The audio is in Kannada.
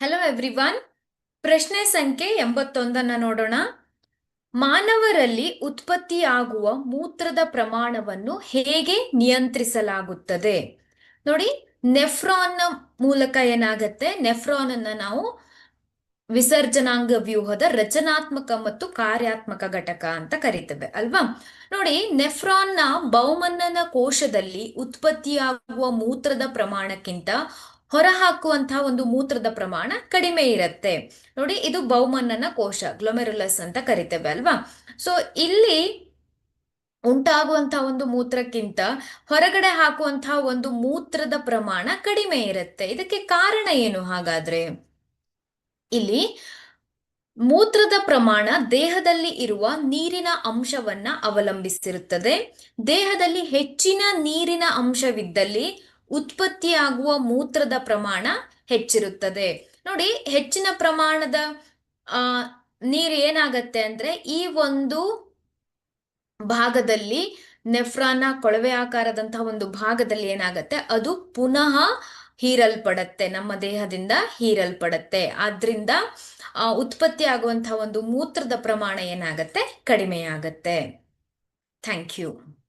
ಹಲೋ ಎವ್ರಿವನ್ ಪ್ರಶ್ನೆ ಸಂಖ್ಯೆ ಎಂಬತ್ತೊಂದನ್ನ ನೋಡೋಣ. ಮಾನವರಲ್ಲಿ ಉತ್ಪತ್ತಿಯಾಗುವ ಮೂತ್ರದ ಪ್ರಮಾಣವನ್ನು ಹೇಗೆ ನಿಯಂತ್ರಿಸಲಾಗುತ್ತದೆ? ನೋಡಿ, ನೆಫ್ರಾನ್ನ ಮೂಲಕ ಏನಾಗುತ್ತೆ? ನೆಫ್ರಾನ್ ಅನ್ನ ನಾವು ವಿಸರ್ಜನಾಂಗ ವ್ಯೂಹದ ರಚನಾತ್ಮಕ ಮತ್ತು ಕಾರ್ಯಾತ್ಮಕ ಘಟಕ ಅಂತ ಕರಿತೇವೆ, ಅಲ್ವಾ? ನೋಡಿ, ನೆಫ್ರಾನ್ನ ಬೌಮನ್ನನ ಕೋಶದಲ್ಲಿ ಉತ್ಪತ್ತಿಯಾಗುವ ಮೂತ್ರದ ಪ್ರಮಾಣಕ್ಕಿಂತ ಹೊರಹಾಕುವಂತಹ ಒಂದು ಮೂತ್ರದ ಪ್ರಮಾಣ ಕಡಿಮೆ ಇರುತ್ತೆ. ನೋಡಿ, ಇದು ಬೌಮನ್ನನ ಕೋಶ ಗ್ಲೊಮೆರುಲಸ್ ಅಂತ ಕರಿತೇವೆ ಅಲ್ವಾ? ಸೊ ಇಲ್ಲಿ ಉಂಟಾಗುವಂತಹ ಒಂದು ಮೂತ್ರಕ್ಕಿಂತ ಹೊರಗಡೆ ಹಾಕುವಂತಹ ಒಂದು ಮೂತ್ರದ ಪ್ರಮಾಣ ಕಡಿಮೆ ಇರುತ್ತೆ. ಇದಕ್ಕೆ ಕಾರಣ ಏನು ಹಾಗಾದ್ರೆ? ಇಲ್ಲಿ ಮೂತ್ರದ ಪ್ರಮಾಣ ದೇಹದಲ್ಲಿ ಇರುವ ನೀರಿನ ಅಂಶವನ್ನ ಅವಲಂಬಿಸಿರುತ್ತದೆ. ದೇಹದಲ್ಲಿ ಹೆಚ್ಚಿನ ನೀರಿನ ಅಂಶವಿದ್ದಲ್ಲಿ ಉತ್ಪತ್ತಿಯಾಗುವ ಮೂತ್ರದ ಪ್ರಮಾಣ ಹೆಚ್ಚಿರುತ್ತದೆ. ನೋಡಿ, ಹೆಚ್ಚಿನ ಪ್ರಮಾಣದ ನೀರು ಏನಾಗತ್ತೆ ಅಂದ್ರೆ, ಈ ಒಂದು ಭಾಗದಲ್ಲಿ ನೆಫ್ರಾನ ಕೊಳವೆ ಆಕಾರದಂತಹ ಒಂದು ಭಾಗದಲ್ಲಿ ಏನಾಗತ್ತೆ, ಅದು ಪುನಃ ಹೀರಲ್ಪಡತ್ತೆ, ನಮ್ಮ ದೇಹದಿಂದ ಹೀರಲ್ಪಡತ್ತೆ. ಆದ್ರಿಂದ ಉತ್ಪತ್ತಿ ಆಗುವಂತಹ ಒಂದು ಮೂತ್ರದ ಪ್ರಮಾಣ ಏನಾಗತ್ತೆ, ಕಡಿಮೆಯಾಗತ್ತೆ. Thank you.